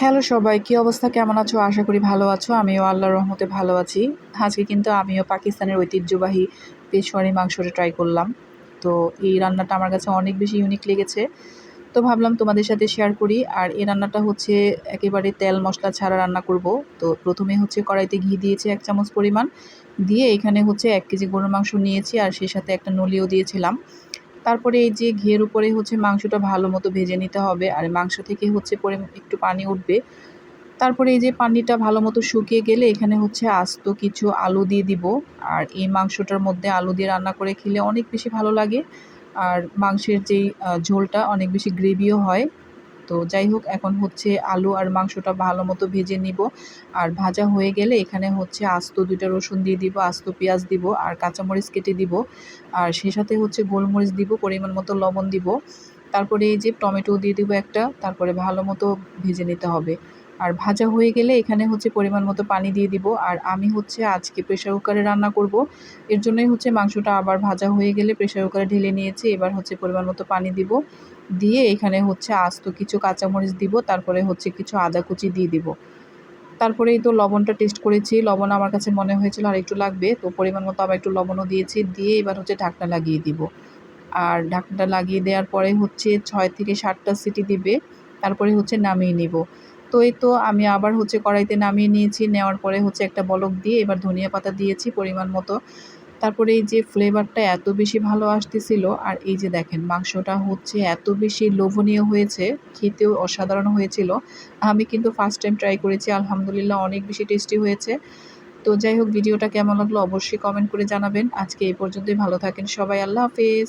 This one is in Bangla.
হ্যালো সবাই, কী অবস্থা? কেমন আছো? আশা করি ভালো আছো। আমিও আল্লাহ রহমতে ভালো আছি। আজকে কিন্তু আমিও পাকিস্তানের ঐতিহ্যবাহী পেশোয়ারি মাংসটা ট্রাই করলাম। তো এই রান্নাটা আমার কাছে অনেক বেশি ইউনিক লেগেছে। তো ভাবলাম তোমাদের সাথে শেয়ার করি। আর এই রান্নাটা হচ্ছে একেবারে তেল মশলা ছাড়া রান্না করব। তো প্রথমে হচ্ছে কড়াইতে ঘি দিয়েছি এক চামচ পরিমাণ। দিয়ে এখানে হচ্ছে এক কেজি গরুর মাংস নিয়েছি। আর সেই সাথে একটা নলিও দিয়েছিলাম। তারপরে এই যে ঘিয়ের উপরে হচ্ছে মাংসটা ভালো মতো ভেজে নিতে হবে, আর মাংস থেকে হচ্ছে পরে একটু পানি উঠবে। তারপরে এই যে পানিটা ভালো মতো শুকিয়ে গেলে এখানে হচ্ছে আস্ত কিছু আলু দিয়ে দিব। আর এই মাংসটার মধ্যে আলু দিয়ে রান্না করে খেলে অনেক বেশি ভালো লাগে। আর মাংসের যেই ঝোলটা অনেক বেশি গ্রেভিও হয়। তো যাই হোক, এখন হচ্ছে আলু আর মাংসটা ভালো মতো ভেজে নিব। আর ভাজা হয়ে গেলে এখানে হচ্ছে আস্ত দুইটা রসুন দিয়ে দিব, আস্ত পেঁয়াজ দিব আর কাঁচামরিচ কেটে দিব। আর সেই সাথে হচ্ছে গোলমরিচ দিব, পরিমাণ মতো লবণ দিব। তারপরে এই যে টমেটো দিয়ে দিব একটা, তারপরে ভালো মতো ভেজে নিতে হবে। আর ভাজা হয়ে গেলে এখানে হচ্ছে পরিমাণ মতো পানি দিয়ে দিব। আর আমি হচ্ছে আজকে প্রেশার কুকারে রান্না করব। এর জন্যই হচ্ছে মাংসটা আবার ভাজা হয়ে গেলে প্রেশার কুকারে ঢেলে নিয়েছি। এবার হচ্ছে পরিমাণ মতো পানি দিব। দিয়ে এখানে হচ্ছে আস্ত কিছু কাঁচামরিচ দিব, তারপরে হচ্ছে কিছু আদা কুচি দিয়ে দিব। তারপরেই তো লবণটা টেস্ট করেছি। লবণ আমার কাছে মনে হয়েছিল আর একটু লাগবে, তো পরিমাণ মতো আবার একটু লবণও দিয়েছি। দিয়ে এবার হচ্ছে ঢাকনা লাগিয়ে দিব। আর ঢাকনাটা লাগিয়ে দেওয়ার পরে হচ্ছে ছয় থেকে সাতটা সিটি দিবে, তারপরে হচ্ছে নামিয়ে নিব। তো এই তো আমি আবার হচ্ছে কড়াইতে নামিয়ে নিয়েছি। নেওয়ার পরে হচ্ছে একটা বলক দিয়ে এবার ধনিয়া পাতা দিয়েছি পরিমাণ মতো। তারপরে এই যে ফ্লেভারটা এত বেশি ভালো আসতেছিল, আর এই যে দেখেন মাংসটা হচ্ছে এত বেশি লোভনীয় হয়েছে, খেতেও অসাধারণ হয়েছিল। আমি কিন্তু ফার্স্ট টাইম ট্রাই করেছি, আলহামদুলিল্লাহ অনেক বেশি টেস্টি হয়েছে। তো যাই হোক, ভিডিওটা কেমন লাগল অবশ্যই কমেন্ট করে জানাবেন। আজকে এই পর্যন্তই, ভালো থাকেন সবাই, আল্লাহ হাফেজ।